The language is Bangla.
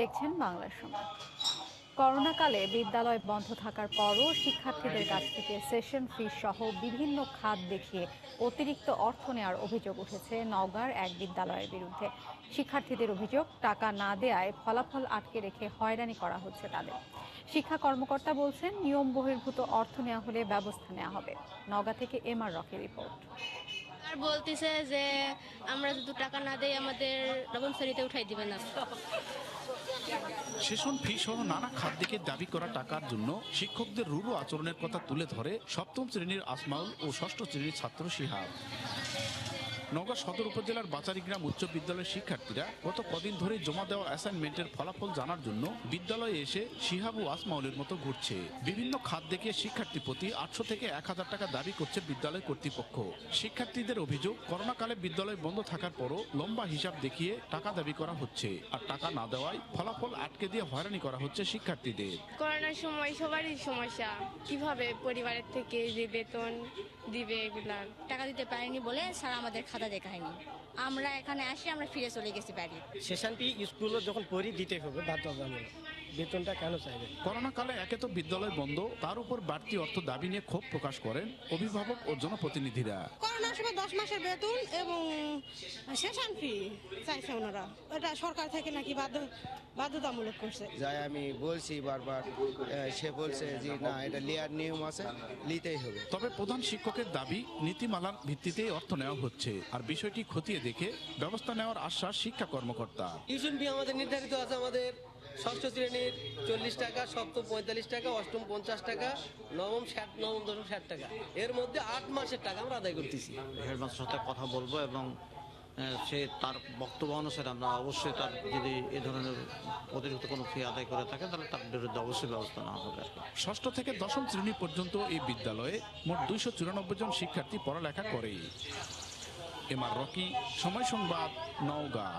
দেখছেন বাংলার সময় করোনাকালে বিদ্যালয় বন্ধ থাকার পরও শিক্ষার্থীদের কাছ থেকে সেশন ফি সহ বিভিন্ন খাত দেখিয়ে অতিরিক্ত অর্থ নেওয়ার অভিযোগ উঠেছে নওগাঁর এক বিদ্যালয়ের বিরুদ্ধে। শিক্ষার্থীদের অভিযোগ, টাকা না দেয়ায় ফলাফল আটকে রেখে হয়রানি করা হচ্ছে তাদের। শিক্ষা কর্মকর্তা বলছেন, নিয়ম বহির্ভূত অর্থ নেওয়া হলে ব্যবস্থা নেওয়া হবে। নওগাঁ থেকে এম আর রকি রিপোর্ট। আর বলতেছে যে আমরা যদি টাকা না দেই, আমাদের নবম শ্রেণীতে উঠাই দিবে না। সেশন ফি সহ নানা খাদ্যকে দাবি করা টাকার জন্য শিক্ষকদের রুরু আচরণের কথা তুলে ধরে সপ্তম শ্রেণির আসমাউল ও ষষ্ঠ শ্রেণির ছাত্র শিহাব। নওগাঁ সদর উপজেলার বাচারি গ্রাম উচ্চ বিদ্যালয়ের শিক্ষার্থীরা গত কদিন ধরে জমা দেওয়া অ্যাসাইনমেন্টের ফলাফল জানার জন্য বিদ্যালয়ে এসে শিহাব আসমাউলের মতো ঘুরছে। বিভিন্ন খাত দেখে শিক্ষার্থী প্রতি আটশো থেকে এক হাজার টাকা দাবি করছে বিদ্যালয় কর্তৃপক্ষ। শিক্ষার্থীদের অভিযোগ, করোনাকালে বিদ্যালয় বন্ধ থাকার পরও লম্বা হিসাব দেখিয়ে টাকা দাবি করা হচ্ছে। আর টাকা না দেওয়ায় ফলাফল আটকে দিয়ে হয়রানি করা হচ্ছে শিক্ষার্থীদের। করোনার সময় সবারই সমস্যা। কীভাবে পরিবারের থেকে যে বেতন দিবে এগুলা? টাকা দিতে পারিনি বলে স্যার আমাদের খাতা দেখায়নি আমরা এখানে আসি, আমরা ফিরে চলে গেছি বাড়ি। সেশনটি স্কুলে যখন পড়ি দিতে হবে বাধ্যতামূলক বেতনটা কেন চাইবে করোনাকালে একে তো বিদ্যালয় বন্ধ তার উপর বাড়তি অর্থ দাবি নিয়ে ক্ষোভ প্রকাশ করেন অভিভাবক ও জনপ্রতিনিধিরা। করোনার সময় দশ মাসের বেতন এবং সেশন ফি চাইছে ওনারা। এটা সরকার থেকে নাকি বাধ্য বাধ্যতামূলক করছে। যাই আমি বলছি বারবার সে বলছে যে না এটা লেয়ার নিয়ম আছে নিতেই হবে। তবে প্রধান শিক্ষকের দাবি নীতিমালার ভিত্তিতেই অর্থ নেওয়া হচ্ছে। আর বিষয়টি খতিয়ে দেখে ব্যবস্থা নেওয়ার আশ্বাস শিক্ষা কর্মকর্তা। টিউশন ফি আমাদের নির্ধারিত আছে আমাদের ষষ্ঠ শ্রেণির চল্লিশ টাকা সপ্তম পঁয়তাল্লিশ টাকা অষ্টম পঞ্চাশ টাকা নবম ষাট নবম দশম ষাট টাকা। এর মধ্যে আট মাসের টাকা আমরা আদায় করতেছি। হেডমাস্টার সাথে কথা বলব এবং সে তার বক্তব্য অনুসারে আমরা অবশ্যই তার যদি এ ধরনের অতিরিক্ত কোনো ফি আদায় করে থাকে তাহলে তার বিরুদ্ধে অবশ্যই ব্যবস্থা নেওয়া হবে ষষ্ঠ থেকে দশম শ্রেণি পর্যন্ত এই বিদ্যালয়ে মোট দুইশো চুরানব্বই জন শিক্ষার্থী পড়ালেখা করে। এম আর রকি সময় সংবাদ নওগাঁ।